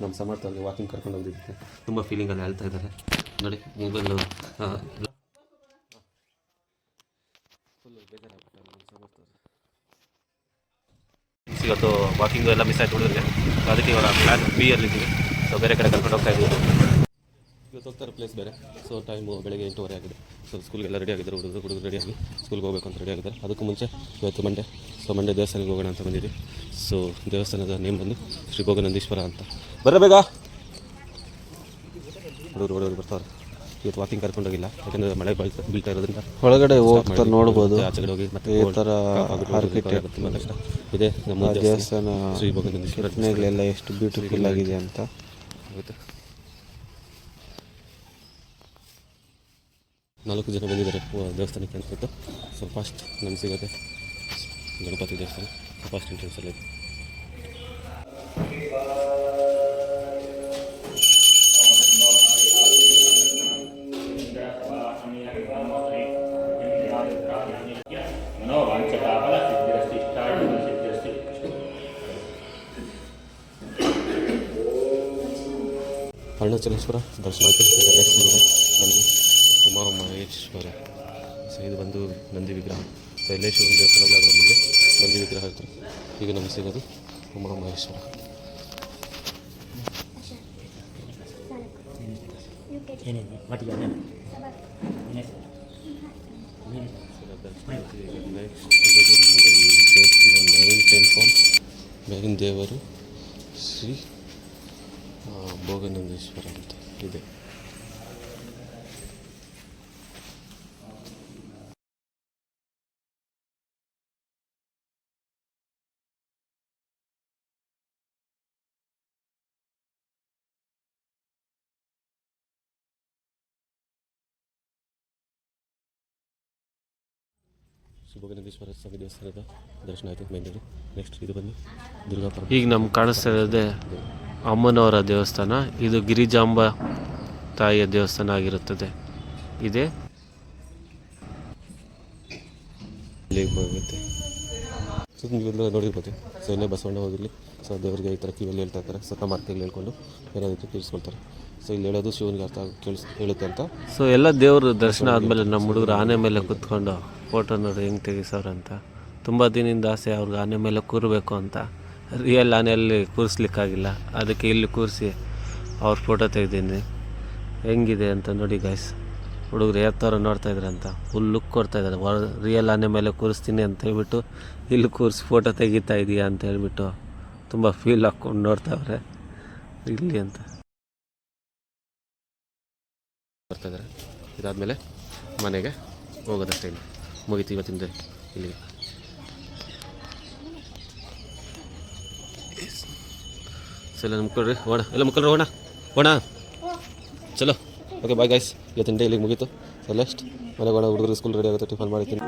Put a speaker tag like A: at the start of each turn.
A: ನಮ್ಮ ಸಮರ್ಥ ಅಲ್ಲಿ ವಾಕಿಂಗ್ ಕರ್ಕೊಂಡು ಹೋಗಿದ್ದೆ ತುಂಬ ಫೀಲಿಂಗಲ್ಲಿ ಹೇಳ್ತಾ ಇದ್ದಾರೆ. ನೋಡಿ ಮೊಬೈಲು ಫುಲ್ ಬೇಜಾರಾಗುತ್ತೆ ನಮ್ಮ ಇವತ್ತು ವಾಕಿಂಗ್ ಎಲ್ಲ ಮಿಸ್ ಆಯ್ತು ಹುಡುಗರಿಗೆ. ಅದಕ್ಕೆ ಇವಾಗ ಪ್ಲ್ಯಾನ್ ಬಿ ಅಲ್ಲಿದ್ದೀವಿ ಸೊ ಬೇರೆ ಕಡೆ ಕರ್ಕೊಂಡು ಹೋಗ್ತಾ ಇದ್ದೀವಿ. ಇವತ್ತು ಹೋಗ್ತಾರೆ ಪ್ಲೇಸ್ ಬೇರೆ. ಸೊ ಟೈಮು ಬೆಳಗ್ಗೆ ಎಂಟೂವರೆ ಆಗಿದೆ. ಸೊ ಸ್ಕೂಲ್ಗೆಲ್ಲ ರೆಡಿ ಆಗಿದ್ದಾರೆ. ಹುಡುಗರು ಹುಡುಗರು ರೆಡಿ ಆಗಿ ಸ್ಕೂಲ್ಗೆ ಹೋಗ್ಬೇಕು ಅಂತ ರೆಡಿ ಆಗಿದ್ದಾರೆ. ಅದಕ್ಕೂ ಮುಂಚೆ ಇವತ್ತು ಮಂಡೆ ಸೊ ಮಂಡೆ ದೇವಸ್ಥಾನಕ್ಕೆ ಹೋಗೋಣ ಅಂತ ಬಂದಿದ್ದೀವಿ ಸೊ ದೇವಸ್ಥಾನದ ನೇಮ್ ಬಂದು ಶ್ರೀ ಭೋಗನಂದೀಶ್ವರ ಅಂತ. ಬರಬೇಗ ಬೇಗ. ಹುಡುಗರು ಹುಡುಗರು ಬರ್ತಾರೆ. ಇವತ್ತು ವಾಕಿಂಗ್ ಕರ್ಕೊಂಡೋಗಿಲ್ಲ. ಯಾಕಂದರೆ ಮಳೆ ಬೀಳ್ತಾ ಬೀಳ್ತಾ ಇರೋದ್ರಿಂದ
B: ಒಳಗಡೆ ಹೋಗ್ತಾ. ನೋಡ್ಬೋದು.
A: ಆಚೆಗಡೆ ಹೋಗಿ ಮತ್ತೆ
B: ಈ ಥರ
A: ತುಂಬ ಕಷ್ಟ ಇದೆ ನಮ್ಮ
B: ದೇವಸ್ಥಾನ
A: ರಚನೆಗಳೆಲ್ಲ
B: ಕೆತ್ತನೆಗಳೆಲ್ಲ ಎಷ್ಟು ಬ್ಯೂಟಿಫುಲ್ ಆಗಿದೆ ಅಂತ.
A: ಆಗುತ್ತೆ. ನಾಲ್ಕು ಜನ ಬಂದಿದ್ದಾರೆ ದೇವಸ್ಥಾನಕ್ಕೆ ಅನ್ಸುತ್ತೆ ಸೊ ಫಾಸ್ಟ್ ನಮ್ಗೆ ಸಿಗುತ್ತೆ ಗಣಪತಿ ದೇವಸ್ಥಾನ. ಫಸ್ಟ್ ಎಂಟ್ರೆನ್ಸಲ್ಲಿ ಅರುಣಾಚಲೇಶ್ವರ ದರ್ಶನ ಆಯಿತು. ಸಿದ್ಧಿರಸ್ತಿ ಅರುಣಾಚಲೇಶ್ವರ ಇದೆ ಬಂದು ಕುಮಾರ ಮಹೇಶ್ವರ. ಸೊ ಇದು ಬಂದು ನಂದಿ ವಿಗ್ರಹ. ಸೊ ಎಲ್ಲೇಶ್ವರನ ದೇವಸ್ಥಾನ ಅದರ ಮುಂದೆ ನಂದಿ ವಿಗ್ರಹ ಇರ್ತಾರೆ ಈಗ ನಮಗೆ ಸಿಗೋದು ಕುಮಾರ ಮಹೇಶ್ವರ.
C: ಏನಿದೆ? మెరైన్
A: టెంపుల్ మెరైన్ దేవరు శ్రీ భోగనందేశ్వరం ఇదే ಭೋಗನಂದೀಶ್ವರ ಸ್ವಾಮಿ ದೇವಸ್ಥಾನದ ದರ್ಶನ ಆಯಿತು ಮೇನ್ ನೆಕ್ಸ್ಟ್ ಇದು ಬಂದು ದುರ್ಗಾಪುರ
D: ಈಗ ನಮ್ಗೆ ಕಾಣಿಸ್ತಾ ಇರೋದೇ ಅಮ್ಮನವರ ದೇವಸ್ಥಾನ. ಇದು ಗಿರಿಜಾಂಬ ತಾಯಿಯ ದೇವಸ್ಥಾನ ಆಗಿರುತ್ತದೆ. ಇದೆ?
A: ಹೋಗುತ್ತೆ. ಸೊ ನೀವೆಲ್ಲ ನೋಡಿರ್ಬೋದು. ಸೊ ಬಸವಣ್ಣ ಹೋಗಿರಲಿ. ಸೊ ದೇವರಿಗೆ ಈ ಥರ ಕಿವಿಯಲ್ಲಿ ಹೇಳ್ತಾ ಇರ್ತಾರೆ. ಸತ್ತ ಮಾರ್ತಿಯಲ್ಲಿ ಹೇಳ್ಕೊಂಡು ಏನಾದರೂ ತೀರಿಸ್ಕೊಳ್ತಾರೆ ಸೊ ಇಲ್ಲಿ ಹೇಳೋದು ಶಿವನಿಗೆ ಅರ್ಥ ಕೇಳಿಸ್ ಹೇಳುತ್ತೆ ಅಂತ.
D: ಸೊ ಎಲ್ಲ ದೇವ್ರ ದರ್ಶನ ಆದಮೇಲೆ ನಮ್ಮ ಹುಡುಗರು ಆನೆ ಮೇಲೆ ಕೂತ್ಕೊಂಡು ಫೋಟೋ ನೋಡಿ ಹೆಂಗೆ ತೆಗಿಸೋರು ಅಂತ. ತುಂಬ ದಿನದಿಂದ ಆಸೆ ಅವ್ರಿಗೆ ಆನೆ ಮೇಲೆ ಕೂರಬೇಕು ಅಂತ. ರಿಯಲ್ ಆನೆಯಲ್ಲಿ ಕೂರಿಸ್ಲಿಕ್ಕಾಗಿಲ್ಲ. ಅದಕ್ಕೆ ಇಲ್ಲಿ ಕೂರಿಸಿ ಅವ್ರ ಫೋಟೋ ತೆಗ್ದೀನಿ ಹೆಂಗಿದೆ ಅಂತ ನೋಡಿ ಗೈಸ್ ಹುಡುಗರು ಯಾವ ಥರ ಇದ್ದಾರೆ ಅಂತ. ಫುಲ್ ಲುಕ್ ಕೊಡ್ತಾಯಿದ್ದಾರೆ ರಿಯಲ್ ಆನೆ ಮೇಲೆ ಕೂರಿಸ್ತೀನಿ ಅಂತ ಹೇಳ್ಬಿಟ್ಟು ಇಲ್ಲಿ ಕೂರಿಸಿ ಫೋಟೋ ತೆಗಿತಾ ಇದೆಯಾ ಅಂತ ಹೇಳ್ಬಿಟ್ಟು ತುಂಬ ಫೀಲ್ ಹಾಕ್ಕೊಂಡು ನೋಡ್ತಾವ್ರೆ ಇಲ್ಲಿ ಅಂತ.
A: ಬರ್ತಾ ಇದ್ದಾರೆ. ಇದಾದಮೇಲೆ ಮನೆಗೆ ಹೋಗೋದಷ್ಟೇ ಇಲ್ಲಿ ಮುಗೀತು ಇವತ್ತಿಂದ ಇಲ್ಲಿಗೆ. ಸಲ ಮುಕ್ಕೊಳ್ರಿ. ಹೋಣ ಎಲ್ಲ ಮುಕ್ಕೊಳ್ರಿ ಹೋಣ ಹೋಣ ಚಲೋ. ಓಕೆ ಬಾಯ್ ಗೈಸ್ ಇವತ್ತಿನ ಡೇ ಇಲ್ಲಿಗೆ ಮುಗೀತು. ಸೊ ನೆಕ್ಸ್ಟ್ ಮನೆಗೆ ಹೋಣ ಹುಡುಗರು ಸ್ಕೂಲ್ ರೆಡಿ ಆಗುತ್ತೆ, ಟಿಫನ್ ಮಾಡಿದ್ದೀನಿ